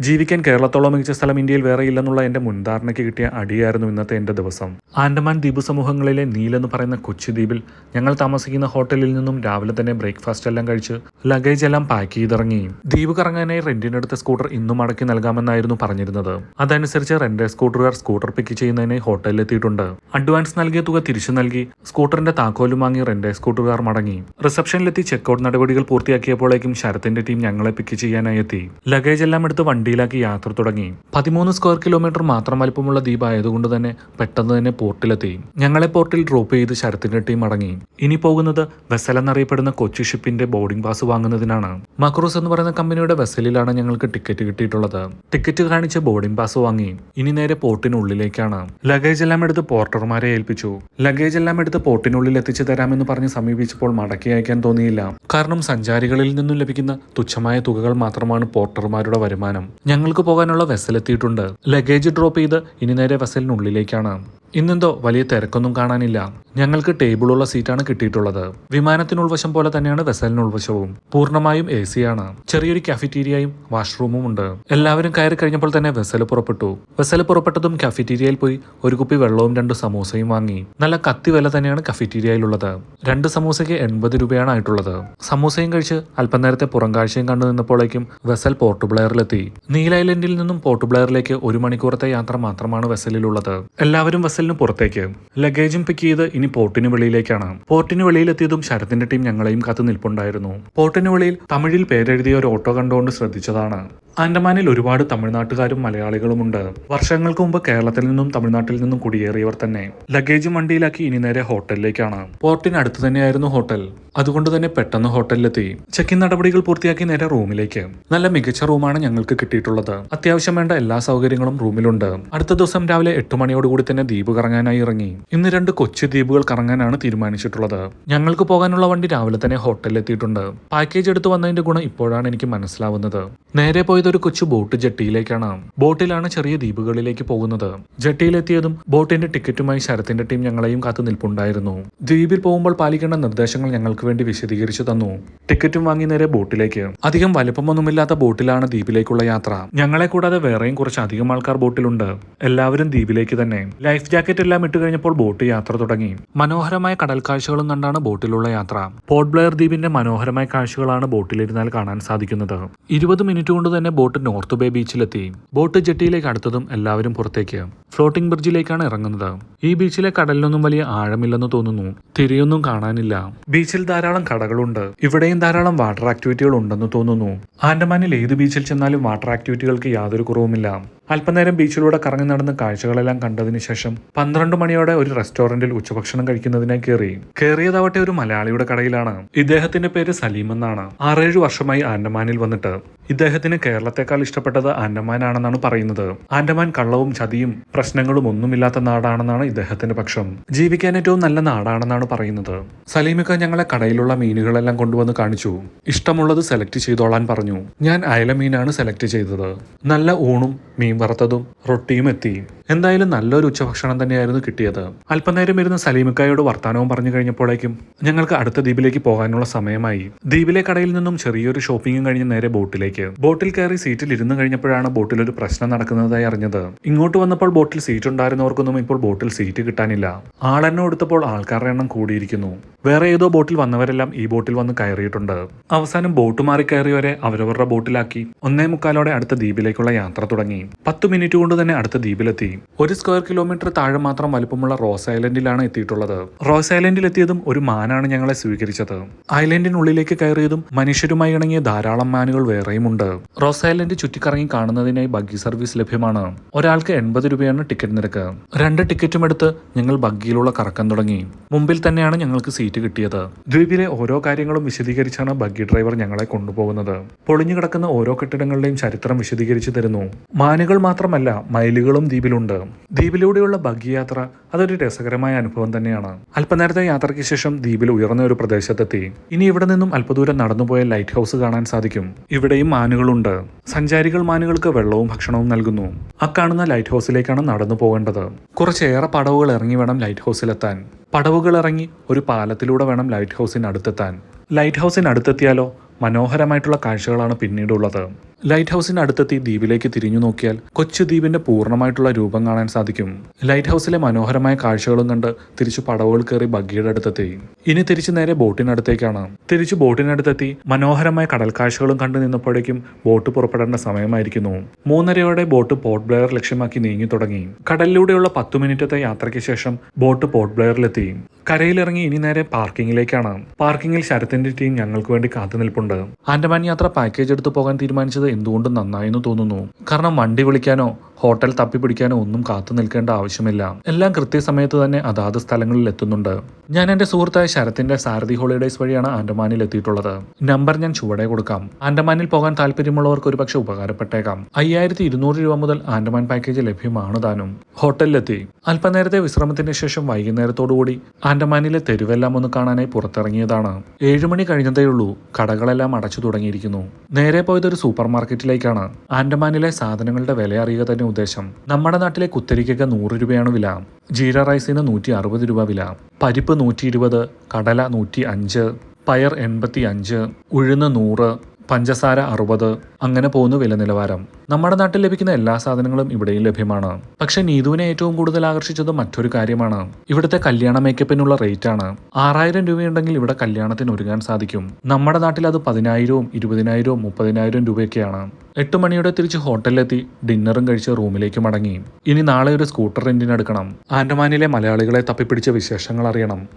ജീവിക്കാൻ കേരളത്തോളം മികച്ച സ്ഥലം ഇന്ത്യയിൽ വേറെ ഇല്ലെന്നുള്ള എന്റെ മുൻധാരണയ്ക്ക് കിട്ടിയ അടിയായിരുന്നു ഇന്നത്തെ എന്റെ ദിവസം. ആൻഡമാൻ ദ്വീപ് സമൂഹങ്ങളിലെ നീലെന്ന് പറയുന്ന കൊച്ചു ദ്വീപിൽ ഞങ്ങൾ താമസിക്കുന്ന ഹോട്ടലിൽ നിന്നും രാവിലെ തന്നെ ബ്രേക്ക്ഫാസ്റ്റ് എല്ലാം കഴിച്ച് ലഗേജ് എല്ലാം പാക്ക് ചെയ്തിറങ്ങി. ദ്വീപ് കറങ്ങാനായി റെന്റിനെടുത്ത സ്കൂട്ടർ ഇന്നും അടക്കി നൽകാമെന്നായിരുന്നു പറഞ്ഞിരുന്നത്. അതനുസരിച്ച് റെന്റ് സ്കൂട്ടറുകാർ സ്കൂട്ടർ പിക്ക് ചെയ്യുന്നതിനായി ഹോട്ടലിൽ എത്തിയിട്ടുണ്ട്. അഡ്വാൻസ് നൽകിയ തുക തിരിച്ചു നൽകി സ്കൂട്ടറിന്റെ താക്കോലും വാങ്ങി റെന്റ് സ്കൂട്ടറുകാർ മടങ്ങി. റിസപ്ഷനിലെത്തി ചെക്കൗട്ട് നടപടികൾ പൂർത്തിയാക്കിയപ്പോഴേക്കും ശരത്തിന്റെ ടീം ഞങ്ങളെ പിക്ക് ചെയ്യാനായി എത്തി. ലഗേജ് എല്ലാം എടുത്ത് വണ്ടിയിലാക്കി യാത്ര തുടങ്ങി. പതിമൂന്ന് സ്ക്വയർ കിലോമീറ്റർ മാത്രം വലിപ്പമുള്ള ദ്വീപ് ആയതുകൊണ്ട് തന്നെ പെട്ടെന്ന് തന്നെ പോർട്ടിലെത്തി. ഞങ്ങളെ പോർട്ടിൽ ഡ്രോപ്പ് ചെയ്ത് ശരത്തിന്റെ ടീം മടങ്ങി ഇനി പോകുന്നത് വെസൽ എന്നറിയപ്പെടുന്ന കൊച്ചി ഷിപ്പിന്റെ ബോർഡിംഗ് പാസ് വാങ്ങുന്നതിനാണ്. മക്രൂസ് എന്ന് പറയുന്ന കമ്പനിയുടെ വെസലിലാണ് ഞങ്ങൾക്ക് ടിക്കറ്റ് കിട്ടിയിട്ടുള്ളത്. ടിക്കറ്റ് കാണിച്ച് ബോർഡിംഗ് പാസ് വാങ്ങി. ഇനി നേരെ പോർട്ടിനുള്ളിലേക്കാണ്. ലഗേജ് എല്ലാം എടുത്ത് പോർട്ടർമാരെ ഏൽപ്പിച്ചു. ലഗേജ് എല്ലാം എടുത്ത് പോർട്ടിനുള്ളിൽ എത്തിച്ചു തരാമെന്ന് പറഞ്ഞ് സമീപിച്ചപ്പോൾ മടക്കി അയക്കാൻ തോന്നിയില്ല. കാരണം സഞ്ചാരികളിൽ നിന്നും ലഭിക്കുന്ന തുച്ഛമായ തുകകൾ മാത്രമാണ് പോർട്ടർമാരുടെ വരുമാനം. ഞങ്ങൾക്ക് പോകാനുള്ള വെസൽ എത്തിയിട്ടുണ്ട്. ലഗേജ് ഡ്രോപ്പ് ചെയ്ത് ഇനി നേരെ വെസലിനുള്ളിലേക്കാണ് ഇന്നെന്തോ വലിയ തിരക്കൊന്നും കാണാനില്ല. ഞങ്ങൾക്ക് ടേബിളുള്ള സീറ്റാണ് കിട്ടിയിട്ടുള്ളത്. വിമാനത്തിന് ഉൾവശം പോലെ തന്നെയാണ് വെസലിന് ഉൾവശവും പൂർണമായും എ സിയാണ്. ചെറിയൊരു കാഫിറ്റീരിയയും വാഷ്റൂമും ഉണ്ട്. എല്ലാവരും കയറി കഴിഞ്ഞപ്പോൾ തന്നെ വെസൽ പുറപ്പെട്ടു. വെസൽ പുറപ്പെട്ടതും കാഫിറ്റീരിയയിൽ പോയി ഒരു കുപ്പി വെള്ളവും രണ്ട് സമൂസയും വാങ്ങി. നല്ല കത്തി വില തന്നെയാണ് കഫറ്റീരിയയിലുള്ളത്. രണ്ട് സമൂസയ്ക്ക് എൺപത് രൂപയാണ് ആയിട്ടുള്ളത്. സമൂസയും കഴിച്ച് അല്പം നേരത്തെ പുറം കാഴ്ചയും കണ്ടു നിന്നപ്പോഴേക്കും വെസൽ പോർട്ട് ബ്ലെയറിലെത്തി. നീൽ നിന്നും പോർട്ട് ബ്ലെയറിലേക്ക് ഒരു മണിക്കൂറത്തെ യാത്ര മാത്രമാണ് വെസലിലുള്ളത്. എല്ലാവരും വെസലിന് പുറത്തേക്ക്. ലഗേജും പിക്ക് ചെയ്ത് ഇനി പോർട്ടിന് വെളിയിലേക്കാണ്. പോർട്ടിന് വെളിയിലെത്തിയതും ശരത്തിന്റെ ടീം ഞങ്ങളെയും കാത്തു നിൽപ്പുണ്ടായിരുന്നു. പോർട്ടിന് വെളിയിൽ തമിഴിൽ പേരെഴുതിയ ഒരു ഓട്ടോ കണ്ടുകൊണ്ട് ശ്രദ്ധിച്ചതാണ്. ആൻഡമാനിൽ ഒരുപാട് തമിഴ്നാട്ടുകാരും മലയാളികളുമുണ്ട്. വർഷങ്ങൾക്ക് മുമ്പ് കേരളത്തിൽ നിന്നും തമിഴ്നാട്ടിൽ നിന്നും കുടിയേറിയവർ തന്നെ ലഗേജ് വണ്ടിയിലാക്കി ഇനി നേരെ ഹോട്ടലിലേക്കാണ്. പോർട്ടിനടുത്ത് തന്നെയായിരുന്നു ഹോട്ടൽ. അതുകൊണ്ട് തന്നെ പെട്ടെന്ന് ഹോട്ടലിലെത്തി. ചെക്ക് ഇൻ നടപടികൾ പൂർത്തിയാക്കി നേരെ റൂമിലേക്ക്. നല്ല മികച്ച റൂമാണ് ഞങ്ങൾക്ക് കിട്ടിയിട്ടുള്ളത്. അത്യാവശ്യം വേണ്ട എല്ലാ സൗകര്യങ്ങളും റൂമിലുണ്ട്. അടുത്ത ദിവസം രാവിലെ എട്ട് മണിയോടുകൂടി തന്നെ ദ്വീപ് കറങ്ങാനായി ഇറങ്ങി. ഇന്ന് രണ്ട് കൊച്ചു ദ്വീപുകൾ കറങ്ങാനാണ് തീരുമാനിച്ചിട്ടുള്ളത്. ഞങ്ങൾക്ക് പോകാനുള്ള വണ്ടി രാവിലെ തന്നെ ഹോട്ടലിലെത്തിയിട്ടുണ്ട്. പാക്കേജ് എടുത്തു വന്നതിന്റെ ഗുണം ഇപ്പോഴാണ് എനിക്ക് മനസ്സിലാവുന്നത്. നേരെ പോയത് ഒരു കൊച്ചു ബോട്ട് ജെട്ടിയിലേക്കാണ്. ബോട്ടിലാണ് ചെറിയ ദ്വീപുകളിലേക്ക് പോകുന്നത്. ജെട്ടിയിലെത്തിയതും ബോട്ടിന്റെ ടിക്കറ്റുമായി ശരത്തിന്റെ ടീം ഞങ്ങളെയും കാത്തു നിൽപ്പുണ്ടായിരുന്നു. ദ്വീപിൽ പോകുമ്പോൾ പാലിക്കേണ്ട നിർദ്ദേശങ്ങൾ ഞങ്ങൾക്ക് വേണ്ടി വിശദീകരിച്ചു തന്നു. ടിക്കറ്റും വാങ്ങി നേരെ ബോട്ടിലേക്ക്. അധികം വലിപ്പമൊന്നുമില്ലാത്ത ബോട്ടിലാണ് ദ്വീപിലേക്കുള്ള യാത്ര. ഞങ്ങളെ കൂടാതെ വേറെയും കുറച്ച് അധികം ആൾക്കാർ ബോട്ടിലുണ്ട്. എല്ലാവരും ദ്വീപിലേക്ക് തന്നെ. ലൈഫ് ജാക്കറ്റ് എല്ലാം ഇട്ട് കഴിഞ്ഞപ്പോൾ ബോട്ട് യാത്ര തുടങ്ങി. മനോഹരമായ കടൽ കാഴ്ചകളും കണ്ടാണ് ബോട്ടിലുള്ള യാത്ര. പോർട്ട് ബ്ലെയർ ദ്വീപിന്റെ മനോഹരമായ കാഴ്ചകളാണ് ബോട്ടിലിരുന്നാൽ കാണാൻ സാധിക്കുന്നത്. ഇരുപത് മിനിറ്റ് കൊണ്ട് തന്നെ ബോട്ട് നോർത്ത് ബേ ബീച്ചിലെത്തി. ബോട്ട് ജെട്ടിയിലേക്ക് അടുത്തതും എല്ലാവരും പുറത്തേക്ക്. ഫ്ലോട്ടിംഗ് ബ്രിഡ്ജിലേക്കാണ് ഇറങ്ങുന്നത്. ഈ ബീച്ചിലെ കടലിനൊന്നും വലിയ ആഴമില്ലെന്ന് തോന്നുന്നു. തിരിയൊന്നും കാണാനില്ല. ബീച്ചിൽ ധാരാളം കടകളുണ്ട്. ഇവിടെയും ധാരാളം വാട്ടർ ആക്ടിവിറ്റികൾ ഉണ്ടെന്ന് തോന്നുന്നു. ആൻഡമാനിൽ ഏത് ബീച്ചിൽ ചെന്നാലും വാട്ടർ ആക്ടിവിറ്റികൾക്ക് യാതൊരു കുറവുമില്ല. അല്പനേരം ബീച്ചിലൂടെ കറങ്ങി നടന്ന് കാഴ്ചകളെല്ലാം കണ്ടതിന് ശേഷം പന്ത്രണ്ട് മണിയോടെ ഒരു റെസ്റ്റോറന്റിൽ ഉച്ചഭക്ഷണം കഴിക്കുന്നതിനായി കയറി കയറിയതാവട്ടെ ഒരു മലയാളിയുടെ കടയിലാണ്. ഇദ്ദേഹത്തിന്റെ പേര് സലീം എന്നാണ്. ആറേഴ് വർഷമായി ആൻഡമാനിൽ വന്നിട്ട്. ഇദ്ദേഹത്തിന് കേരളത്തെക്കാൾ ഇഷ്ടപ്പെട്ടത് ആൻഡമാനാണെന്നാണ് പറയുന്നത്. ആൻഡമാൻ കള്ളവും ചതിയും പ്രശ്നങ്ങളും ഒന്നുമില്ലാത്ത നാടാണെന്നാണ് ഇദ്ദേഹത്തിന്റെ പക്ഷം. ജീവിക്കാൻ ഏറ്റവും നല്ല നാടാണെന്നാണ് പറയുന്നത്. സലീമിക്ക ഞങ്ങളെ കടയിലുള്ള മീനുകളെല്ലാം കൊണ്ടുവന്ന് കാണിച്ചു. ഇഷ്ടമുള്ളത് സെലക്ട് ചെയ്തോളാൻ പറഞ്ഞു. ഞാൻ അയല മീനാണ് സെലക്ട് ചെയ്തത്. നല്ല ഊണും മീൻ വറുത്തതും റൊട്ടിയും എത്തി. എന്തായാലും നല്ലൊരു ഉച്ചഭക്ഷണം തന്നെയായിരുന്നു കിട്ടിയത്. അല്പനേരം ഇരുന്ന് സലീമിക്കായോട് വർത്താനവും പറഞ്ഞു കഴിഞ്ഞപ്പോഴേക്കും ഞങ്ങൾക്ക് അടുത്ത ദ്വീപിലേക്ക് പോകാനുള്ള സമയമായി. ദ്വീപിലെ കടയിൽ നിന്നും ചെറിയൊരു ഷോപ്പിംഗും കഴിഞ്ഞ് നേരെ ബോട്ടിലേക്ക്. ബോട്ടിൽ കയറി സീറ്റിൽ ഇരുന്ന് കഴിഞ്ഞപ്പോഴാണ് ബോട്ടിൽ ഒരു പ്രശ്നം നടക്കുന്നതായി അറിഞ്ഞത്. ഇങ്ങോട്ട് വന്നപ്പോൾ ബോട്ടിൽ സീറ്റ് ഉണ്ടായിരുന്നവർക്കൊന്നും ഇപ്പോൾ ബോട്ടിൽ സീറ്റ് കിട്ടാനില്ല. ആളെണ്ണം എടുത്തപ്പോൾ ആൾക്കാരുടെ എണ്ണം കൂടിയിരിക്കുന്നു. വേറെ ഏതോ ബോട്ടിൽ വന്നവരെല്ലാം ഈ ബോട്ടിൽ വന്ന് കയറിയിട്ടുണ്ട്. അവസാനം ബോട്ട് മാറി കയറിയവരെ അവരവരുടെ ബോട്ടിലാക്കി. ഒന്നേ മുക്കാലോടെ അടുത്ത ദ്വീപിലേക്കുള്ള യാത്ര തുടങ്ങി. പത്ത് മിനിറ്റ് കൊണ്ട് തന്നെ അടുത്ത ദ്വീപിലെത്തി. ഒരു സ്ക്വയർ കിലോമീറ്റർ താഴെ മാത്രം വലുപ്പമുള്ള റോസ് ഐലൻഡിലാണ് എത്തിയിട്ടുള്ളത്. റോസ് ഐലൻഡിൽ എത്തിയതും ഒരു മാനാണ് ഞങ്ങളെ സ്വീകരിച്ചത്. ഐലൻഡിനുള്ളിലേക്ക് കയറിയതും മനുഷ്യരുമായി ഇണങ്ങിയ ധാരാളം മാനുകൾ വേറെയുമുണ്ട്. റോസ് ഐലൻഡ് ചുറ്റിക്കറങ്ങി കാണുന്നതിനായി ബഗ്ഗി സർവീസ് ലഭ്യമാണ്. ഒരാൾക്ക് എൺപത് രൂപയാണ് ടിക്കറ്റ് നിരക്ക്. രണ്ട് ടിക്കറ്റും എടുത്ത് ഞങ്ങൾ ബഗ്ഗിയിലുള്ള കറക്കം തുടങ്ങി. മുമ്പിൽ തന്നെയാണ് ഞങ്ങൾക്ക് സീറ്റ് കിട്ടിയത്. ദ്വീപിലെ ഓരോ കാര്യങ്ങളും വിശദീകരിച്ചാണ് ബഗ്ഗി ഡ്രൈവർ ഞങ്ങളെ കൊണ്ടുപോകുന്നത്. പൊളിഞ്ഞു കിടക്കുന്ന ഓരോ കെട്ടിടങ്ങളുടെയും ചരിത്രം വിശദീകരിച്ചു തരുന്നു. മാനുകൾ മാത്രമല്ല മയിലുകളും ദ്വീപിലുണ്ട്. ദ്വീപിലൂടെയുള്ള ബഗ്ഗി യാത്ര അതൊരു രസകരമായ അനുഭവം തന്നെയാണ്. അല്പനേരത്തെ യാത്രയ്ക്ക് ശേഷം ദ്വീപിൽ ഉയർന്ന ഒരു പ്രദേശത്തെത്തി. ഇനി ഇവിടെ നിന്നും അല്പദൂരം നടന്നുപോയ ലൈറ്റ് ഹൗസ് കാണാൻ സാധിക്കും. ഇവിടെയും മാനുകളുണ്ട് സഞ്ചാരികൾ മാനുകൾക്ക് വെള്ളവും ഭക്ഷണവും നൽകുന്നു. ആ കാണുന്ന ലൈറ്റ് ഹൗസിലേക്കാണ് നടന്നു പോകേണ്ടത്. കുറച്ചേറെ പടവുകൾ ഇറങ്ങി വേണം ലൈറ്റ് ഹൗസിലെത്താൻ പടവുകൾ ഇറങ്ങി ഒരു പാലത്തിലൂടെ വേണം ലൈറ്റ് ഹൗസിന് അടുത്തെത്താൻ ലൈറ്റ് ഹൗസിന് അടുത്തെത്തിയാലോ മനോഹരമായിട്ടുള്ള കാഴ്ചകളാണ് പിന്നീടുള്ളത്. ലൈറ്റ് ഹൗസിന് അടുത്തെത്തി ദ്വീപിലേക്ക് തിരിഞ്ഞു നോക്കിയാൽ കൊച്ചു ദ്വീപിന്റെ പൂർണമായിട്ടുള്ള രൂപം കാണാൻ സാധിക്കും. ലൈറ്റ് ഹൗസിലെ മനോഹരമായ കാഴ്ചകളും കണ്ട് തിരിച്ചു പടവുകൾ കയറി ബഗ്ഗിയുടെ അടുത്തെത്തി. ഇനി തിരിച്ചു നേരെ ബോട്ടിനടുത്തേക്കാണ്. തിരിച്ചു ബോട്ടിനടുത്തെത്തി മനോഹരമായ കടൽ കാഴ്ചകളും കണ്ടു നിന്നപ്പോഴേക്കും ബോട്ട് പുറപ്പെടേണ്ട സമയമായിരിക്കുന്നു. മൂന്നരയോടെ ബോട്ട് പോർട്ട് ബ്ലെയർ ലക്ഷ്യമാക്കി നീങ്ങി തുടങ്ങി. കടലിലൂടെയുള്ള പത്തു മിനിറ്റത്തെ യാത്രയ്ക്ക് ശേഷം ബോട്ട് പോർട്ട് ബ്ലെയറിലെത്തി. കരയിലിറങ്ങി ഇനി നേരെ പാർക്കിങ്ങിലേക്കാണ്. പാർക്കിങ്ങിൽ ശരത്തിന്റെ ടീം ഞങ്ങൾക്ക് വേണ്ടി കാത്തുനിൽപ്പുണ്ട് ആൻഡമാൻ യാത്ര പാക്കേജ് എടുത്തു പോകാൻ തീരുമാനിച്ചത് എന്തുകൊണ്ടും നന്നായി എന്ന് തോന്നുന്നു? കാരണം വണ്ടി വിളിക്കാനോ ഹോട്ടൽ തപ്പിപ്പിടിക്കാനോ ഒന്നും കാത്തു നിൽക്കേണ്ട ആവശ്യമില്ല. എല്ലാം കൃത്യസമയത്ത് തന്നെ അതാത് സ്ഥലങ്ങളിൽ എത്തുന്നുണ്ട്. ഞാൻ എന്റെ സുഹൃത്തായ ശരത്തിന്റെ സാരഥി ഹോളിഡേസ് വഴിയാണ് ആൻഡമാനിൽ എത്തിയിട്ടുള്ളത്. നമ്പർ ഞാൻ ചുവടെ കൊടുക്കാം. ആൻഡമാനിൽ പോകാൻ താല്പര്യമുള്ളവർക്ക് ഒരുപക്ഷെ ഉപകാരപ്പെട്ടേക്കാം. അയ്യായിരത്തി ഇരുന്നൂറ് രൂപ മുതൽ ആൻഡമാൻ പാക്കേജ് ലഭ്യമാണ് താനും. ഹോട്ടലിലെത്തി. അല്പനേരത്തെ വിശ്രമത്തിന് ശേഷം വൈകുന്നേരത്തോടുകൂടി ആൻഡമാനിലെ തെരുവെല്ലാം ഒന്ന് കാണാനായി പുറത്തിറങ്ങിയതാണ്. ഏഴുമണി കഴിഞ്ഞതേയുള്ളൂ കടകളെല്ലാം അടച്ചു തുടങ്ങിയിരിക്കുന്നു. നേരെ പോയത് ഒരു സൂപ്പർ മാർക്കറ്റിലേക്കാണ് ആൻഡമാനിലെ സാധനങ്ങളുടെ വില അറിയുക തന്നെ ഉദ്ദേശം. നമ്മുടെ നാട്ടിലെ കുത്തരിക്കൊക്കെ നൂറ് രൂപയാണ് വില. ജീര റൈസിന് നൂറ്റി അറുപത് രൂപ വില. പരിപ്പ് നൂറ്റി ഇരുപത് കടല നൂറ്റി അഞ്ച് പയർ എൺപത്തി അഞ്ച് ഉഴുന്ന് നൂറ് പഞ്ചസാര അറുപത് അങ്ങനെ പോകുന്ന വില നിലവാരം. നമ്മുടെ നാട്ടിൽ ലഭിക്കുന്ന എല്ലാ സാധനങ്ങളും ഇവിടെയും ലഭ്യമാണ്. പക്ഷെ നീതുവിനെ ഏറ്റവും കൂടുതൽ ആകർഷിച്ചത് മറ്റൊരു കാര്യമാണ്. ഇവിടുത്തെ കല്യാണ മേക്കപ്പിനുള്ള റേറ്റ് ആണ് ആറായിരം രൂപയുണ്ടെങ്കിൽ ഇവിടെ കല്യാണത്തിന് ഒരുങ്ങാൻ സാധിക്കും. നമ്മുടെ നാട്ടിൽ അത് പതിനായിരവും ഇരുപതിനായിരവും മുപ്പതിനായിരം രൂപയൊക്കെയാണ്. എട്ട് മണിയോടെ തിരിച്ച് ഹോട്ടലിലെത്തി ഡിന്നറും കഴിച്ച് റൂമിലേക്ക് മടങ്ങി. ഇനി നാളെ ഒരു സ്കൂട്ടർ റെന്റിന് എടുക്കണം. ആൻഡമാനിലെ മലയാളികളെ തപ്പിപ്പിടിച്ച വിശേഷങ്ങൾ അറിയണം.